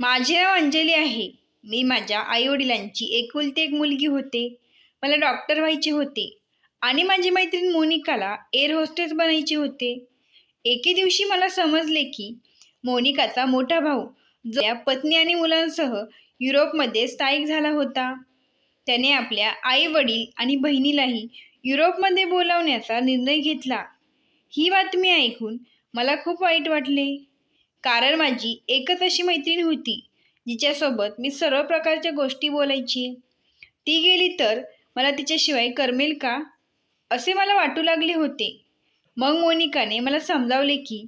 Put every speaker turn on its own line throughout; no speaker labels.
माझे नाव अंजली आहे. मी माझ्या आईवडिलांची एकुलती एक मुलगी होते. मला डॉक्टर व्हायचे होते. आणि माझी मैत्रीण मोनिकाला एअर होस्टेस बनायचे होते. एके दिवशी मला समजले की मोनिकाचा मोठा भाऊ जो या पत्नी आणि मुलांसह युरोपमध्ये स्थायिक झाला होता. त्याने आपल्या आई वडील आणि बहिणीलाही युरोपमध्ये बोलावण्याचा निर्णय घेतला. ही बातमी ऐकून मला खूप वाईट वाटले. कारण माझी एकच अशी मैत्रीण होती जिच्यासोबत मी सर्व प्रकारच्या गोष्टी बोलायची. ती गेली तर मला तिच्याशिवाय करमेल का? असे मला वाटू लागले होते. मग मोनिकाने मला समजावले की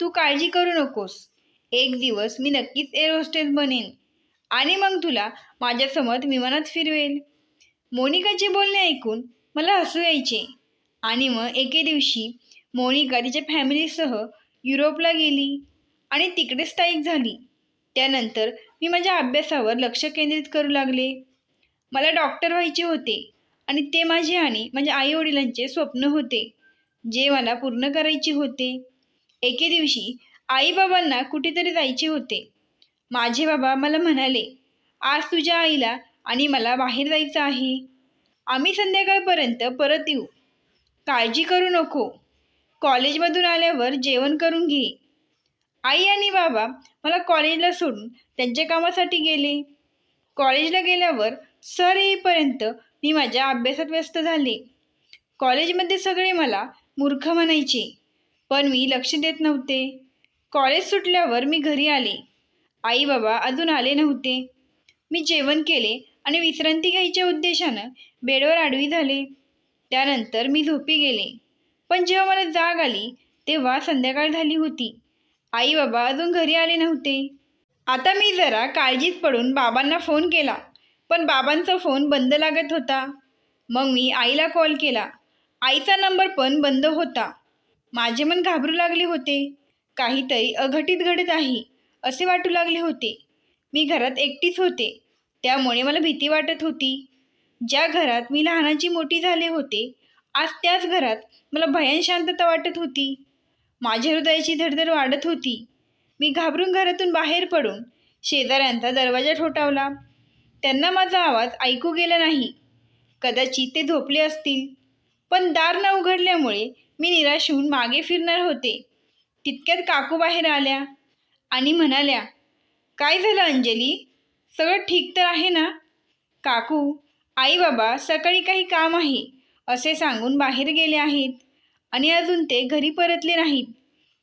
तू काळजी करू नकोस. एक दिवस मी नक्कीच एअर होस्टेस बनेन आणि मग तुला माझ्यासमोर विमानात फिरवेल. मोनिकाचे बोलणे ऐकून मला हसू यायचे आणि मग एके दिवशी मोनिका तिच्या फॅमिलीसह युरोपला गेली. आणि तिकडे स्थायिक झाली. त्यानंतर मी माझ्या अभ्यासावर लक्ष केंद्रित करू लागले. मला डॉक्टर व्हायचे होते आणि ते माझे आणि माझ्या आईवडिलांचे स्वप्न होते. जे मला पूर्ण करायचे होते. एके दिवशी आईबाबांना कुठेतरी जायचे होते. माझे बाबा मला म्हणाले आज तुझ्या आईला आणि मला बाहेर जायचं आहे. आम्ही संध्याकाळपर्यंत परत येऊ. काळजी करू नको. कॉलेजमधून आल्यावर जेवण करून घे. आई आणि बाबा मला कॉलेजला सोडून त्यांच्या कामासाठी गेले. कॉलेजला गेल्यावर सर येईपर्यंत मी माझ्या अभ्यासात व्यस्त झाले. कॉलेजमध्ये सगळे मला मूर्ख म्हणायचे पण मी लक्ष देत नव्हते. कॉलेज सुटल्यावर मी घरी आले. आई बाबा अजून आले नव्हते. मी जेवण केले आणि विश्रांती घ्यायच्या उद्देशानं बेडवर आडवी झाले. त्यानंतर मी झोपी गेले. पण जेव्हा मला जाग आली तेव्हा संध्याकाळ झाली होती. आई बाबा अजून घरी आले नव्हते. आता मी जरा काळजीत पडून बाबांना फोन केला पण बाबांचा फोन बंद लागत होता. मग मी आईला कॉल केला. आईचा नंबर पण बंद होता. माझे मन घाबरू लागले होते. काहीतरी अघटित घडत आहे असे वाटू लागले होते. मी घरात एकटीच होते त्यामुळे मला भीती वाटत होती. ज्या घरात मी लहानाची मोठी झाले होते आज त्याच घरात मला भयान शांतता वाटत होती. माझ्या हृदयाची धडधड वाढत होती. मी घाबरून घरातून बाहेर पडून शेजाऱ्यांचा दरवाजा ठोठावला. त्यांना माझा आवाज ऐकू गेला नाही. कदाचित ते झोपले असतील. पण दार न उघडल्यामुळे मी निराश होऊन मागे फिरणार होते. तितक्यात काकू बाहेर आल्या आणि म्हणाल्या काय झालं अंजली? सगळं ठीक तर आहे ना? काकू आई बाबा सकाळी काही काम आहे असे सांगून बाहेर गेले आहेत. आणि अजून ते घरी परतले नाहीत.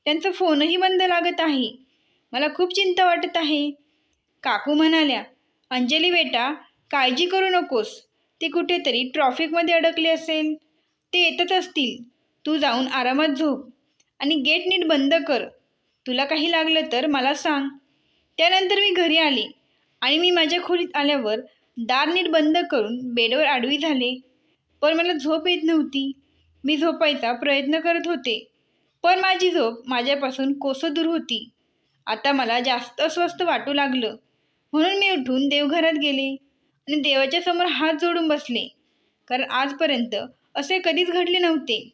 त्यांचा फोनही बंद लागत आहे. मला खूप चिंता वाटत आहे. काकू म्हणाल्या अंजली बेटा काळजी करू नकोस. ते कुठेतरी ट्रॉफिकमध्ये अडकले असेल. ते येतच असतील. तू जाऊन आरामात झोप आणि गेट नीट बंद कर. तुला काही लागलं तर मला सांग. त्यानंतर मी घरी आले आणि मी माझ्या खोलीत आल्यावर दार नीट बंद करून बेडवर आडवी झाले. पण मला झोप येत नव्हती. मी झोपायचा प्रयत्न करत होते. पण माझी झोप माझ्यापासून कोसं दूर होती. आता मला जास्त अस्वस्थ वाटू लागलं. म्हणून मी उठून देवघरात गेले आणि देवाच्या समोर हात जोडून बसले. कारण आजपर्यंत असे कधीच घडले नव्हते.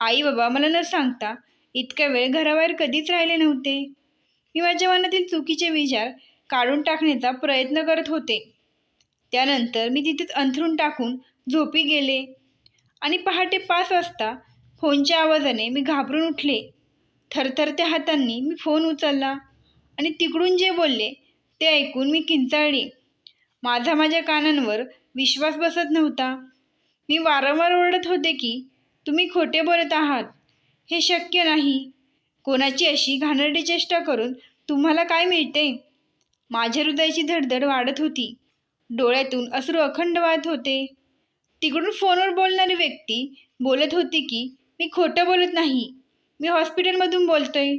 आई बाबा मला न सांगता इतक्या वेळ घराबाहेर कधीच राहिले नव्हते. मी माझ्या मनातील चुकीचे विचार काढून टाकण्याचा प्रयत्न करत होते. त्यानंतर मी तिथेच अंथरून टाकून झोपी गेले. आणि पहाटे पाच वाजता फोनच्या आवाजाने मी घाबरून उठले. थरथरत्या हातांनी मी फोन उचलला आणि तिकडून जे बोलले ते ऐकून मी किंचाळले. माझा माझ्या कानांवर विश्वास बसत नव्हता. मी वारंवार ओरडत होते की तुम्ही खोटे बोलत आहात. हे शक्य नाही. कोणाची अशी घाणरडी चेष्टा करून तुम्हाला काय मिळते? माझ्या हृदयाची धडधड वाढत होती. डोळ्यातून अश्रू अखंड वाहत होते. तिकडून फोनवर बोलणारी व्यक्ती बोलत होती की मी खोटं बोलत नाही. मी हॉस्पिटलमधून बोलतोय.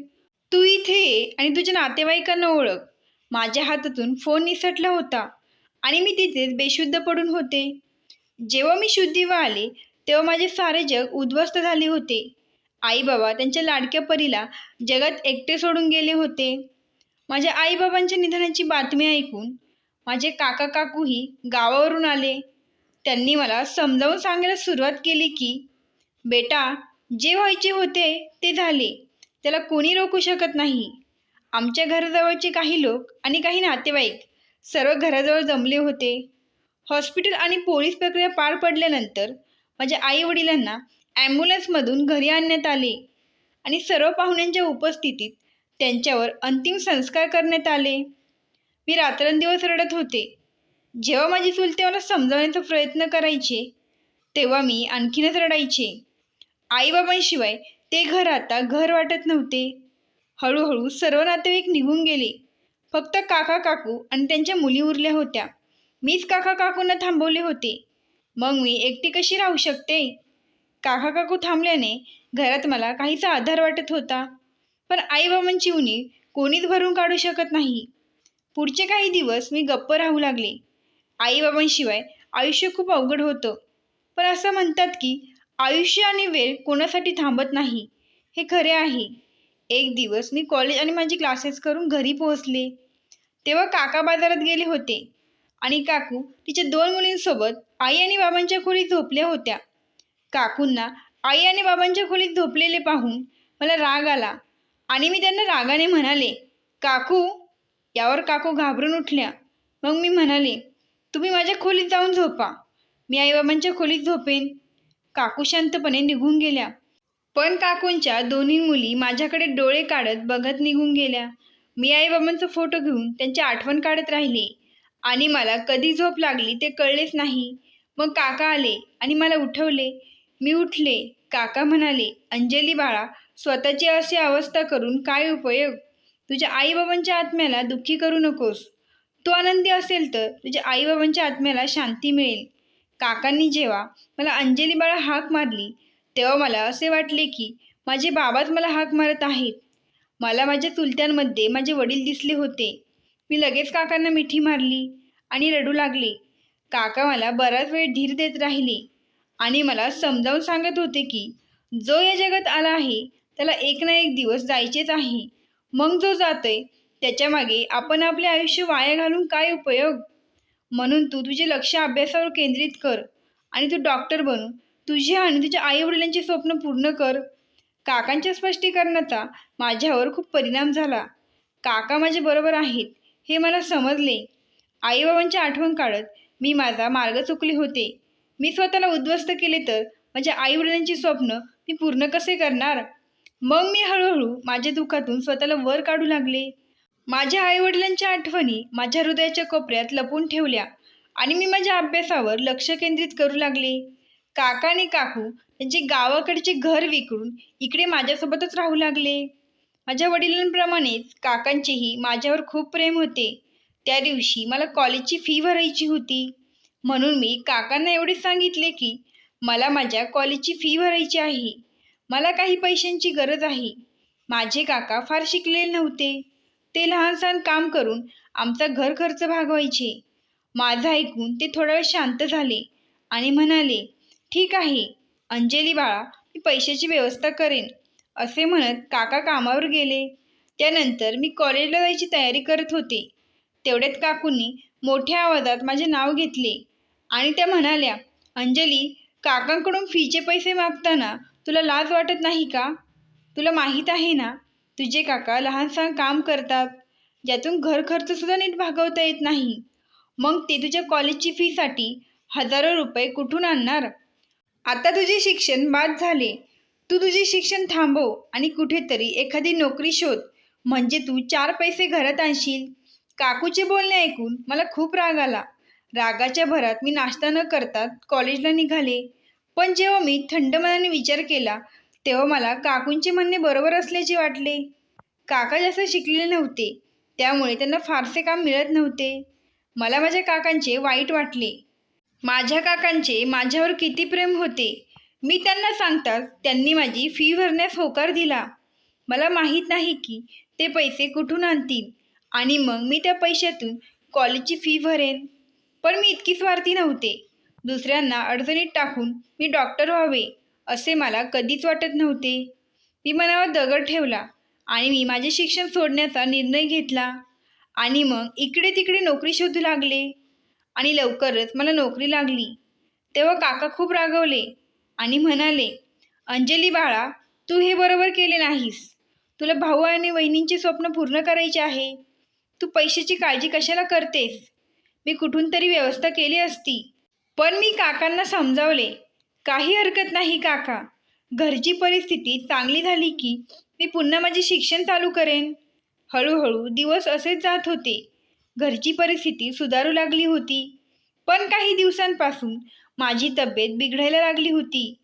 तू इथे ये आणि तुझ्या नातेवाईकांना ओळख. माझ्या हातातून फोन निसटला होता आणि मी तिथेच बेशुद्ध पडून होते. जेव्हा मी शुद्धीवर आले तेव्हा माझे सारे जग उद्ध्वस्त झाले होते. आई बाबा त्यांच्या लाडक्या परीला जगात एकटे सोडून गेले होते. माझ्या आईबाबांच्या निधनाची बातमी ऐकून माझे काका काकूही गावावरून आले. त्यांनी मला समजावून सांगायला सुरुवात केली की बेटा जे व्हायचे होते ते झाले. त्याला कोणी रोखू शकत नाही. आमच्या घराजवळचे काही लोक आणि काही नातेवाईक सर्व घराजवळ जमले होते. हॉस्पिटल आणि पोलीस प्रक्रिया पार पडल्यानंतर माझ्या आईवडिलांना ॲम्ब्युलन्समधून घरी आणण्यात आले आणि सर्व पाहुण्यांच्या उपस्थितीत त्यांच्यावर अंतिम संस्कार करण्यात आले. मी रात्रंदिवस रडत होते. जेव्हा माझी चुलते मला समजावण्याचा प्रयत्न करायचे तेव्हा मी आणखीनच रडायचे. आईबाबांशिवाय ते घर आता घर वाटत नव्हते. हळूहळू सर्व नातेवाईक निघून गेले. फक्त काका काकू आणि त्यांच्या मुली उरल्या होत्या. मीच काका काकूंना थांबवले होते. मग मी एकटी कशी राहू शकते? काका काकू थांबल्याने घरात मला काहीसा आधार वाटत होता. पण आईबाबांची उणी कोणीच भरून काढू शकत नाही. पुढचे काही दिवस मी गप्प राहू लागले. आईबाबांशिवाय आयुष्य खूप अवघड होतं. पण असं म्हणतात की आयुष्य आणि वेळ कोणासाठी थांबत नाही हे खरे आहे. एक दिवस मी कॉलेज आणि माझी क्लासेस करून घरी पोहोचले. तेव्हा काका बाजारात गेले होते. आणि काकू तिच्या दोन मुलींसोबत आई आणि बाबांच्या खोलीत झोपल्या होत्या. काकूंना आई आणि बाबांच्या खोलीत झोपलेले पाहून मला राग आला आणि मी त्यांना रागाने म्हणाले काकू यावर काकू घाबरून उठल्या. मग मी म्हणाले तुम्ही माझ्या खोलीत जाऊन झोपा. मी आईबाबांच्या खोलीत झोपेन. काकू शांतपणे निघून गेल्या. पण काकूंच्या दोन्ही मुली माझ्याकडे डोळे काढत बघत निघून गेल्या. मी आईबाबांचा फोटो घेऊन त्यांची आठवण काढत राहिले. आणि मला कधी झोप लागली ते कळलेच नाही. मग काका आले आणि मला उठवले. मी उठले. काका म्हणाले अंजली बाळा स्वतःची अशी अवस्था करून काय उपयोग? तुझ्या आईबाबांच्या आत्म्याला दुःखी करू नकोस. तू आनंदी असेल तर तुझ्या आईबाबांच्या आत्म्याला शांती मिळेल. काकांनी जेव्हा मला अंजली बाळा हाक मारली तेव्हा मला असे वाटले की माझे बाबाच मला हाक मारत आहेत. मला माझ्या चुलत्यांमध्ये माझे वडील दिसले होते. मी लगेच काकांना मिठी मारली आणि रडू लागले. काका मला बराच वेळ धीर देत राहिले आणि मला समजावून सांगत होते की जो या जगात आला आहे त्याला एक ना एक दिवस जायचेच आहे. मग जो जातोय त्याच्यामागे आपण आपले आयुष्य वाया घालून काय उपयोग? म्हणून तू तुझे लक्ष अभ्यासावर केंद्रित कर आणि तू डॉक्टर बनू. तुझे आणि तुझ्या आईवडिलांचे स्वप्न पूर्ण कर. काकांच्या स्पष्टीकरणाचा माझ्यावर खूप परिणाम झाला. काका माझे बरोबर आहेत हे मला समजले. आईबाबांची आठवण काढत मी माझा मार्ग चुकले होते. मी स्वतःला उद्ध्वस्त केले तर माझ्या आईवडिलांची स्वप्न मी पूर्ण कसे करणार? मग मी हळूहळू माझ्या दुःखातून स्वतःला वर काढू लागले. माझ्या आईवडिलांच्या आठवणी माझ्या हृदयाच्या कोपऱ्यात लपून ठेवल्या आणि मी माझ्या अभ्यासावर लक्ष केंद्रित करू लागले. काका आणि काकू त्यांचे गावाकडचे घर विकून इकडे माझ्यासोबतच राहू लागले. माझ्या वडिलांप्रमाणेच काकांचेही माझ्यावर खूप प्रेम होते. त्या दिवशी मला कॉलेजची फी भरायची होती. म्हणून मी काकांना एवढे सांगितले की मला माझ्या कॉलेजची फी भरायची आहे. मला काही पैशांची गरज आहे. माझे काका फार शिकलेले नव्हते. ते लहान सहान काम करून आमचा घर खर्च भागवायचे. माझं ऐकून ते थोडा वेळ शांत झाले आणि म्हणाले ठीक आहे अंजली बाळा मी पैशाची व्यवस्था करेन असे म्हणत काका कामावर गेले. त्यानंतर मी कॉलेजला जायची तयारी करत होते. तेवढ्यात काकूंनी मोठ्या आवाजात माझे नाव घेतले आणि त्या म्हणाल्या अंजली काकांकडून फीचे पैसे मागताना तुला लाज वाटत नाही का? तुला माहीत आहे ना तुझे काका लहानसहान काम करतात ज्यातून घर खर्चसुद्धा नीट भागवता येत नाही. मग ते तुझ्या कॉलेजची फीसाठी हजारो रुपये कुठून आणणार? आता तुझे शिक्षण बाद झाले. तू तुझे शिक्षण थांबव आणि कुठेतरी एखादी नोकरी शोध. म्हणजे तू चार पैसे घरात आणशील. काकूचे बोलणे ऐकून मला खूप राग आला. रागाच्या भरात मी नाश्ता न करता कॉलेजला निघाले. पण जेव्हा मी थंड मनाने विचार केला तेव्हा मला काकूंचे म्हणणे बरोबर असल्याचे वाटले. काका जास्त शिकलेले नव्हते त्यामुळे त्यांना फारसे काम मिळत नव्हते. मला माझ्या काकांचे वाईट वाटले. माझ्या काकांचे माझ्यावर किती प्रेम होते मी त्यांना सांगताच त्यांनी माझी फी भरण्यास होकार दिला. मला माहीत नाही की ते पैसे कुठून आणतील आणि मग मी त्या पैशातून कॉलेजची फी भरेन. पण मी इतकी स्वार्थी नव्हते. दुसऱ्यांना अडचणीत टाकून मी डॉक्टर व्हावे. असे मला कधीच वाटत नव्हते. मी मनावर दगड ठेवला आणि मी माझे शिक्षण सोडण्याचा निर्णय घेतला. आणि मग इकडे तिकडे नोकरी शोधू लागले. आणि लवकरच मला नोकरी लागली. तेव्हा काका खूप रागवले आणि म्हणाले अंजली बाळा तू हे बरोबर केले नाहीस. तुला भाऊ आणि वहिनींची स्वप्न पूर्ण करायची आहे. तू पैशाची काळजी कशाला करतेस? मी कुठून तरी व्यवस्था केली असती. पण मी काकांना समजावले काही हरकत नाही काका. घरची परिस्थिती चांगली झाली की मी पुन्हा माझे शिक्षण चालू करेन. हळूहळू दिवस असेच जात होते. घरची परिस्थिती सुधारू लागली होती. पण काही दिवसांपासून माझी तब्येत बिघडायला लागली होती.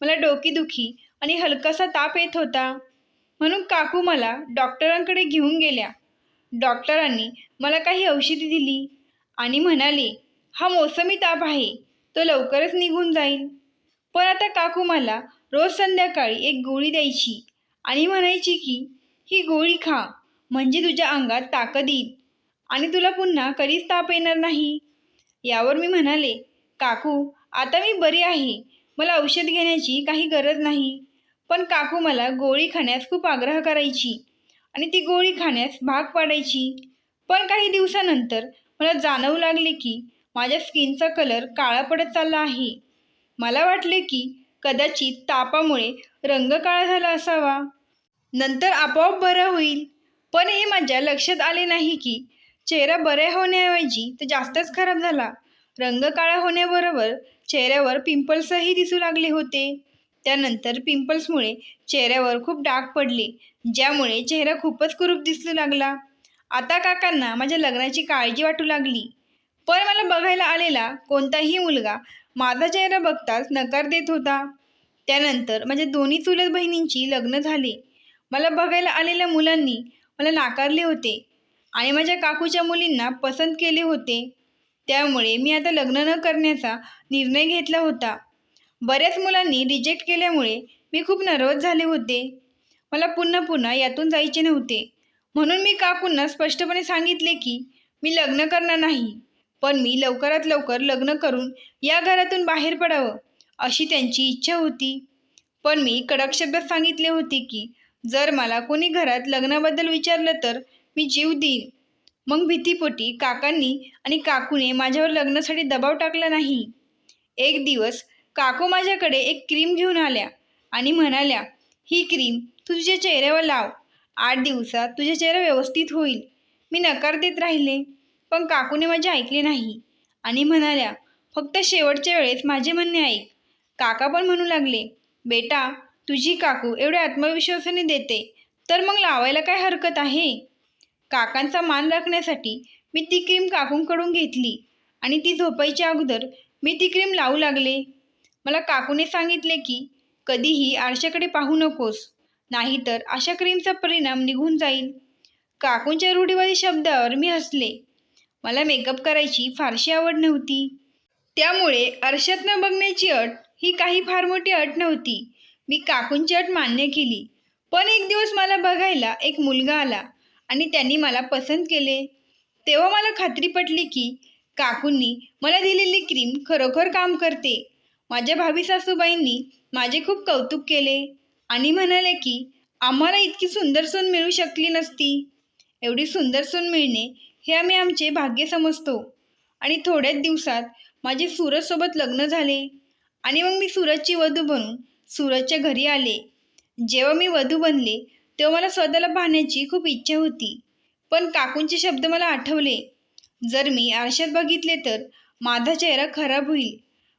मला डोकेदुखी आणि हलकासा ताप येत होता. म्हणून काकू मला डॉक्टरांकडे घेऊन गेल्या. डॉक्टरांनी मला काही औषधी दिली आणि म्हणाले हा मोसमी ताप आहे. तो लवकरच निघून जाईल. पण आता काकू मला रोज संध्याकाळी एक गोळी द्यायची आणि म्हणायची की ही गोळी खा म्हणजे तुझ्या अंगात ताकद येईल आणि तुला पुन्हा कधीच ताप येणार नाही. यावर मी म्हणाले काकू आता मी बरी आहे. मला औषध घेण्याची काही गरज नाही. पण काकू मला गोळी खाण्यास खूप आग्रह करायची आणि ती गोळी खाण्यास भाग पाडायची. पण काही दिवसानंतर मला जाणवू लागले की माझ्या स्किनचा कलर काळा पडत चालला आहे. मला वाटले की कदाचित तापामुळे रंग काळा झाला असावा. नंतर आपोआप बरं होईल. पण हे माझ्या लक्षात आले नाही की चेहरा बऱ्या होण्याऐवजी तर जास्तच खराब झाला. रंग काळा होण्याबरोबर चेहऱ्यावर पिंपल्सही दिसू लागले होते. त्यानंतर पिंपल्समुळे चेहऱ्यावर खूप डाग पडले ज्यामुळे चेहरा खूपच कुरूप दिसू लागला. आता काकांना माझ्या लग्नाची काळजी वाटू लागली. पण मला बघायला आलेला कोणताही मुलगा माझा चेहरा बघताच नकार देत होता. त्यानंतर माझ्या दोन्ही चुलत बहिणींची लग्न झाले. मला बघायला आलेल्या मुलांनी मला नाकारले होते आणि माझ्या काकूच्या मुलींना पसंत केले होते. त्यामुळे मी आता लग्न न करण्याचा निर्णय घेतला होता. बऱ्याच मुलांनी रिजेक्ट केल्यामुळे मी खूप नर्वस झाले होते. मला पुन्हा पुन्हा यातून जायचे नव्हते. म्हणून मी काकूंना स्पष्टपणे सांगितले की मी लग्न करणार नाही. पण मी लवकरात लवकर लग्न करून या घरातून बाहेर पडावं अशी त्यांची इच्छा होती. पण मी कडक शब्दात सांगितले होते की जर मला कोणी घरात लग्नाबद्दल विचारलं तर मी जीव देईन. मग भीतीपोटी काकांनी आणि काकूने माझ्यावर लग्नासाठी दबाव टाकला नाही. एक दिवस काकू माझ्याकडे एक क्रीम घेऊन आल्या आणि म्हणाल्या ही क्रीम तू तुझ्या चेहऱ्यावर लाव. आठ दिवसात तुझा चेहरा व्यवस्थित होईल. मी नकार देत राहिले. पण काकूने माझे ऐकले नाही. आणि म्हणाल्या फक्त शेवटच्या वेळेस माझे म्हणणे ऐक. काका पण म्हणू लागले बेटा तुझी काकू एवढ्या आत्मविश्वासाने देते तर मग लावायला काय हरकत आहे? काकांचा मान राखण्यासाठी मी ती क्रीम काकूंकडून घेतली आणि ती झोपायच्या अगोदर मी ती क्रीम लावू लागले. मला काकूने सांगितले की कधीही आरशाकडे पाहू नकोस नाहीतर अशा क्रीमचा परिणाम निघून जाईल. काकूंच्या रूढीवादी शब्दावर मी हसले. मला मेकअप करायची फारशी आवड नव्हती. त्यामुळे आरशात न बघण्याची अट ही काही फार मोठी अट नव्हती. मी काकूंची अट मान्य केली. पण एक दिवस मला बघायला एक मुलगा आला आणि त्यांनी मला पसंत केले. तेव्हा मला खात्री पटली की काकूंनी मला दिलेली क्रीम खरोखर काम करते. माझ्या भावी सासूबाईंनी माझे खूप कौतुक केले आणि म्हणाले की आम्हाला इतकी सुंदर सून मिळू शकली नसती. एवढी सुंदर सून मिळणे हे आम्ही आमचे भाग्य समजतो. आणि थोड्याच दिवसात माझे सूरजसोबत लग्न झाले. आणि मग मी सूरजची वधू बनून सूरजच्या घरी आले. जेव्हा मी वधू बनले तेव्हा मला स्वतःला पाहण्याची खूप इच्छा होती. पण काकूंचे शब्द मला आठवले. जर मी आरशात बघितले तर माझा चेहरा खराब होईल.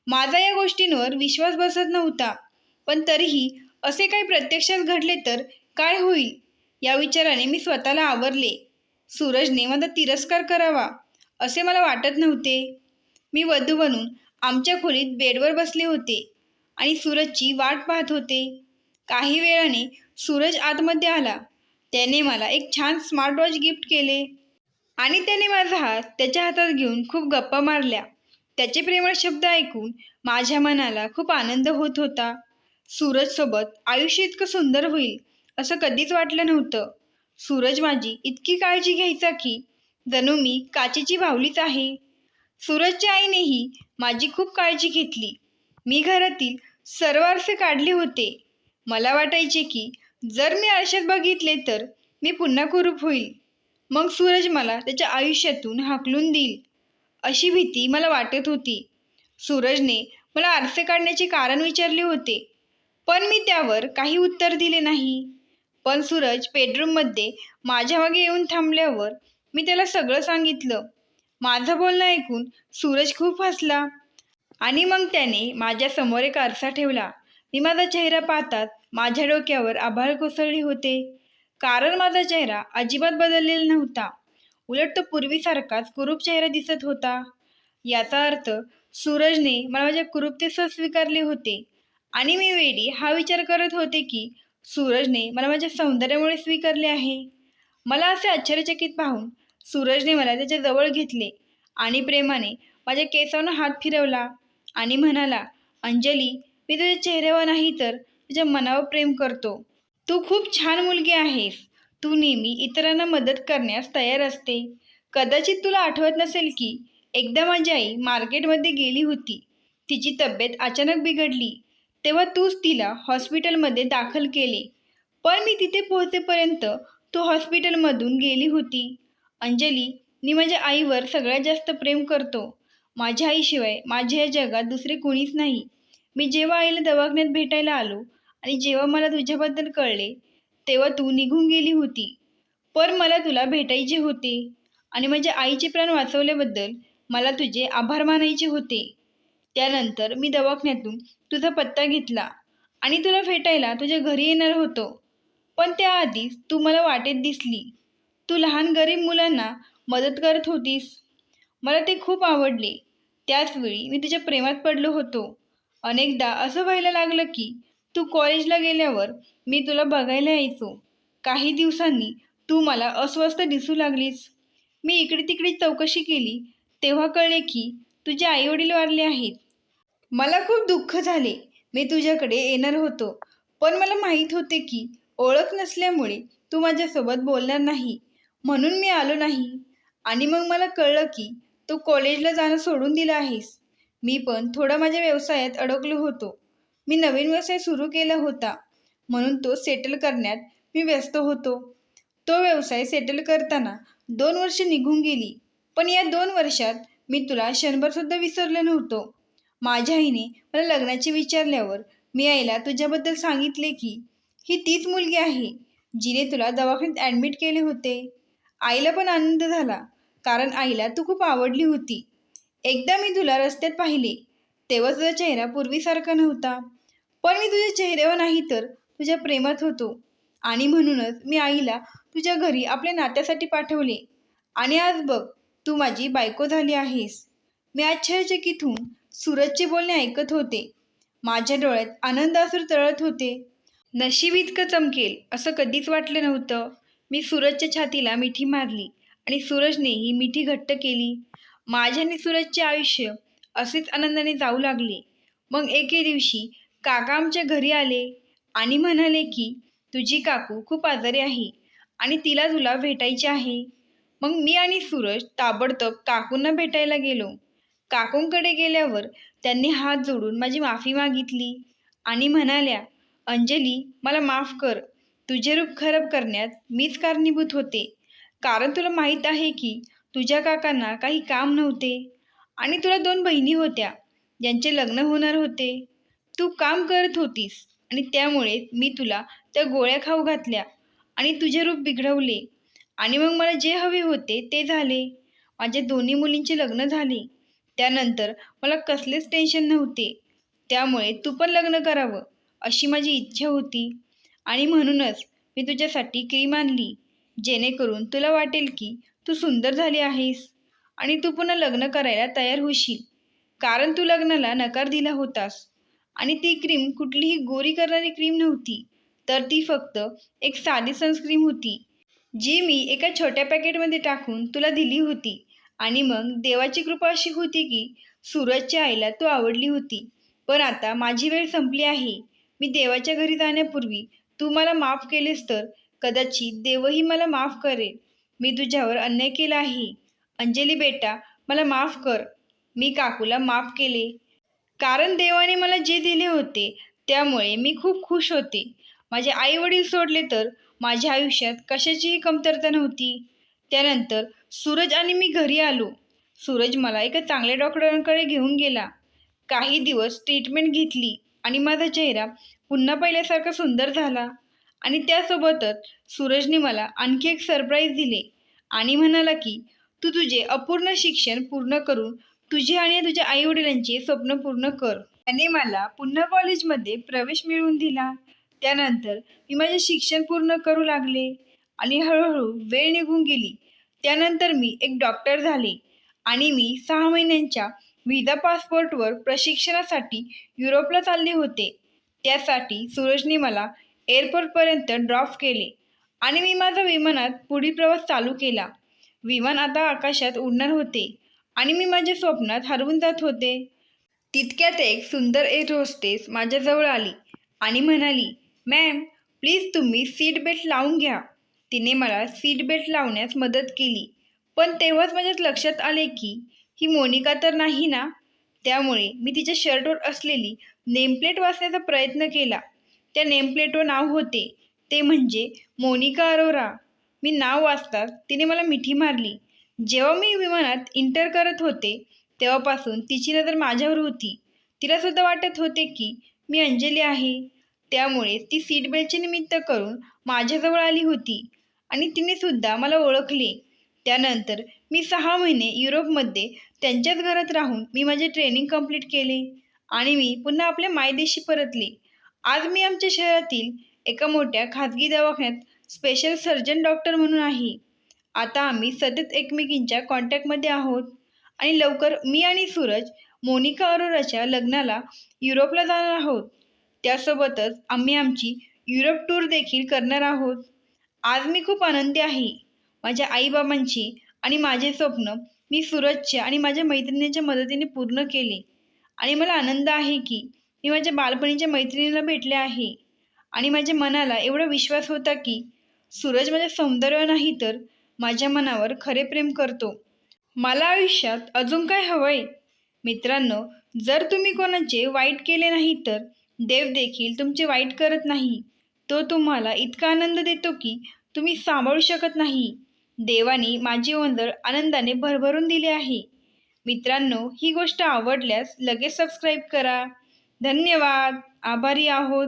माझा या गोष्टींवर विश्वास बसत नव्हता. पण तरीही असे काही प्रत्यक्षात घडले तर काय होईल? या विचाराने मी स्वतःला आवरले. सूरजने माझा तिरस्कार करावा असे मला वाटत नव्हते. मी वधू बनून आमच्या खोलीत बेडवर बसले होते आणि सूरजची वाट पाहत होते. काही वेळाने सूरज आतमध्ये आला. त्याने मला एक छान स्मार्टवॉच गिफ्ट केले आणि त्याने माझा हात त्याच्या हातात घेऊन खूप गप्पा मारल्या. त्याचे प्रेमळ शब्द ऐकून माझ्या मनाला खूप आनंद होत होता. सूरजसोबत आयुष्य इतकं सुंदर होईल असं कधीच वाटलं नव्हतं. सूरज माझी इतकी काळजी घ्यायचा की? जणू मी काचेची भावलीच आहे. सूरजच्या आईनेही माझी खूप काळजी घेतली. मी घरातील सर्व आरसे काढले होते. मला वाटायचे की जर मी आरशात बघितले तर मी पुन्हा कुरूप होईल. मग सूरज मला त्याच्या आयुष्यातून हाकलून देईल अशी भीती मला वाटत होती. सूरजने मला आरसे काढण्याचे कारण विचारले होते पण मी त्यावर काही उत्तर दिले नाही. पण सूरज बेडरूममध्ये माझ्या मागे येऊन थांबल्यावर मी त्याला सगळं सांगितलं. माझं बोलणं ऐकून सूरज खूप हसला आणि मग त्याने माझ्यासमोर एक आरसा ठेवला. मी माझा चेहरा पाहतात माझ्या डोक्यावर आभाळ कोसळले होते. कारण माझा चेहरा अजिबात बदललेला नव्हता. उलट तो पूर्वीसारखाच कुरूप चेहरा दिसत होता. याचा अर्थ सूरजने मला माझ्या कुरूपतेसह स्वीकारले होते आणि मी वेडी हा विचार करत होते की सूरजने मला माझ्या सौंदर्यामुळे स्वीकारले आहे. मला असे आश्चर्यचकित पाहून सूरजने मला त्याच्याजवळ घेतले आणि प्रेमाने माझ्या केसांना हात फिरवला आणि म्हणाला अंजली मी तुझ्या चेहऱ्यावर नाही तर तुझ्या मनावर प्रेम करतो. तू खूप छान मुलगी आहेस. तू नेहमी इतरांना मदत करण्यास तयार असते. कदाचित तुला आठवत नसेल की एकदा माझी आई मार्केटमध्ये गेली होती. तिची तब्येत अचानक बिघडली. तेव्हा तूच तिला हॉस्पिटलमध्ये दाखल केले. पण मी तिथे पोहोचेपर्यंत तू हॉस्पिटलमधून गेली होती. अंजली मी माझ्या आईवर सगळ्यात जास्त प्रेम करतो. माझ्या आईशिवाय माझ्या या जगात दुसरे कोणीच नाही. मी जेव्हा आईला दवाखान्यात भेटायला आलो आणि जेव्हा मला तुझ्याबद्दल कळले तेव्हा तू निघून गेली होती. पण मला तुला भेटायचे होते आणि माझ्या आईचे प्राण वाचवल्याबद्दल मला तुझे आभार मानायचे होते. त्यानंतर मी दवाखान्यातून तुझा पत्ता घेतला आणि तुला भेटायला तुझ्या घरी येणार होतो. पण त्याआधीच तू मला वाटेत दिसली. तू लहान गरीब मुलांना मदत करत होतीस. मला ते खूप आवडले. त्याचवेळी मी तुझ्या प्रेमात पडलो होतो. अनेकदा असं व्हायला लागलं की तू कॉलेजला गेल्यावर मी तुला बघायला यायचो. काही दिवसांनी तू मला अस्वस्थ दिसू लागलीस. मी इकडे तिकडे चौकशी केली तेव्हा कळले की तुझे आईवडील वारले आहेत. मला खूप दुःख झाले. मी तुझ्याकडे येणार होतो. पण मला माहीत होते की ओळख नसल्यामुळे तू माझ्यासोबत बोलणार नाही. म्हणून मी आलो नाही. आणि मग मला कळलं की तू कॉलेजला जाणं सोडून दिलं आहेस. मी पण थोडा माझ्या व्यवसायात अडकलो होतो. मी नवीन व्यवसाय सुरू केला होता. म्हणून तो सेटल करण्यात मी व्यस्त होतो. तो व्यवसाय सेटल करताना दोन वर्ष निघून गेली. पण या दोन वर्षात मी तुला क्षणभरसुद्धा विसरलो नव्हतो. माझ्या आईने मला लग्नाचे विचारल्यावर मी आईला तुझ्याबद्दल सांगितले की ही तीच मुलगी आहे जिने तुला दवाखान्यात ॲडमिट केले होते. आईला पण आनंद झाला कारण आईला तू खूप आवडली होती. एकदा मी तुला रस्त्यात पाहिले तेव्हा तुझा चेहरा पूर्वीसारखा नव्हता. पण मी तुझ्या चेहऱ्यावर नाही तर तुझ्या प्रेमात होतो. आणि म्हणूनच मी आईला तुझ्या घरी आपल्या नात्यासाठी पाठवले. आणि आज बघ तू माझी बायको झाली आहेस. मी आश्चर्यचकित होऊन सूरजचे बोलणे ऐकत होते. माझ्या डोळ्यात आनंद असूर तळत होते. नशीब इतकं चमकेल असं कधीच वाटलं नव्हतं. मी सूरजच्या छातीला मिठी मारली आणि सूरजने ही मिठी घट्ट केली. माझ्या आणि सूरजचे आयुष्य असेच आनंदाने जाऊ लागले. मग एके दिवशी काका आमच्या घरी आले आणि म्हणाले की तुझी काकू खूप आजारी आहे आणि तिला तुला भेटायचे आहे. मग मी आणि सूरज ताबडतोब काकूंना भेटायला गेलो. काकूंकडे गेल्यावर त्यांनी हात जोडून माझी माफी मागितली आणि म्हणाल्या अंजली मला माफ कर. तुझे रूप खराब करण्यात मीच कारणीभूत होते. कारण तुला माहीत आहे की तुझ्या काकांना काही काम नव्हते आणि तुला दोन बहिणी होत्या ज्यांचे लग्न होणार होते. तू काम करत होतीस आणि त्यामुळे मी तुला त्या गोळ्या खाऊ घातल्या आणि तुझे रूप बिघडवले. आणि मग मला जे हवे होते ते झाले. माझ्या दोन्ही मुलींचे लग्न झाले. त्यानंतर मला कसलेच टेन्शन नव्हते. त्यामुळे तू पण लग्न करावं अशी माझी इच्छा होती. आणि म्हणूनच मी तुझ्यासाठी क्रीम आणली जेणेकरून तुला वाटेल की तू सुंदर झाली आहेस. आणि तू पुन्हा लग्न करायला तयार होशील कारण तू लग्नाला नकार दिला होतास. आणि ती क्रीम कुठलीही गोरी करणारी क्रीम नव्हती तर ती फक्त एक साधी सनस्क्रीम होती जी मी एका छोट्या पॅकेटमध्ये टाकून तुला दिली होती. आणि मग देवाची कृपा अशी होती की सूरजच्या आईला तू आवडली होती. पण आता माझी वेळ संपली आहे. मी देवाच्या घरी जाण्यापूर्वी तू मला माफ केलेस तर कदाचित देवही मला माफ करेल. मी तुझ्यावर अन्याय केला आहे. अंजली बेटा मला माफ कर. मी काकूला माफ केले. कारण देवाने मला जे दिले होते त्यामुळे मी खूप खुश होते. माझे आई वडील सोडले तर माझ्या आयुष्यात कशाचीही कमतरता नव्हती. त्यानंतर सूरज आणि मी घरी आलो. सूरज मला एका चांगल्या डॉक्टरांकडे घेऊन गेला. काही दिवस ट्रीटमेंट घेतली आणि माझा चेहरा पुन्हा पहिल्यासारखा सुंदर झाला. आणि त्यासोबतच सूरजने मला आणखी एक सरप्राईज दिले आणि म्हणाला की तू तुझे अपूर्ण शिक्षण पूर्ण करून तुझे आणि तुझ्या आईवडिलांचे स्वप्न पूर्ण कर. त्याने मला पुन्हा कॉलेजमध्ये प्रवेश मिळवून दिला. त्यानंतर मी माझे शिक्षण पूर्ण करू लागले आणि हळूहळू वेळ निघून गेली. त्यानंतर मी एक डॉक्टर झाले आणि मी सहा महिन्यांच्या व्हिजा पासपोर्टवर प्रशिक्षणासाठी युरोपला चालले होते. त्यासाठी सूरजने मला एअरपोर्टपर्यंत ड्रॉप केले आणि मी माझा विमानात पुढील प्रवास चालू केला. विमान आता आकाशात उडणार होते आणि मी माझ्या स्वप्नात हरवून जात होते. तितक्यात एक सुंदर एअर होस्टेस माझ्याजवळ आली आणि म्हणाली मॅम प्लीज तुम्ही सीट बेल्ट लावून घ्या. तिने मला सीट बेल्ट लावण्यास मदत केली. पण तेव्हाच माझ्यात लक्षात आले की ही मोनिका तर नाही ना? त्यामुळे मी तिच्या शर्टवर असलेली नेमप्लेट वाचण्याचा प्रयत्न केला. त्या नेमप्लेटवर नाव होते. ते म्हणजे मोनिका अरोरा. मी नाव वाचताच तिने मला मिठी मारली. जेव्हा मी विमानात इंटर करत होते तेव्हापासून तिची नजर माझ्यावर होती. तिलासुद्धा वाटत होते की मी अंजली आहे. त्यामुळे ती सीट बेल्टचे निमित्त करून माझ्याजवळ आली होती. आणि तिने सुद्धा मला ओळखले. त्यानंतर मी सहा महिने युरोपमध्ये त्यांच्याच घरात राहून मी माझे ट्रेनिंग कंप्लीट केले आणि मी पुन्हा आपल्या मायदेशी परतले. आज मी आमच्या शहरातील एका मोठ्या खाजगी दवाखान्यात स्पेशल सर्जन डॉक्टर म्हणून आहे. आता आम्ही सतत एकमेकींच्या कॉन्टॅक्टमध्ये आहोत आणि लवकर मी आणि सूरज मोनिका अरोराच्या लग्नाला युरोपला जाणार आहोत. त्यासोबतच आम्ही आमची युरोप टूर देखील करणार आहोत. आज मी खूप आनंदी आहे. माझ्या आईबाबांची आणि माझे स्वप्न मी सूरजच्या आणि माझ्या मैत्रिणीच्या मदतीने पूर्ण केले. आणि मला आनंद आहे की मी माझ्या बालपणीच्या मैत्रिणीला भेटले आहे. आणि माझ्या मनाला एवढा विश्वास होता की सूरज माझ्या सौंदर्य नाही तर माझ्या मनावर खरे प्रेम करतो. मला आयुष्यात अजून काय हवंय? मित्रांनो जर तुम्ही कोणाचे वाईट केले नाही तर देव देखील तुमचे वाईट करत नाही. तो तुम्हाला इतका आनंद देतो की तुम्ही सांभाळू शकत नाही. देवाने माझी ओंजळ आनंदाने भरभरून दिली आहे. मित्रांनो ही गोष्ट आवडल्यास लगेच सबस्क्राईब करा. धन्यवाद. आभारी आहोत.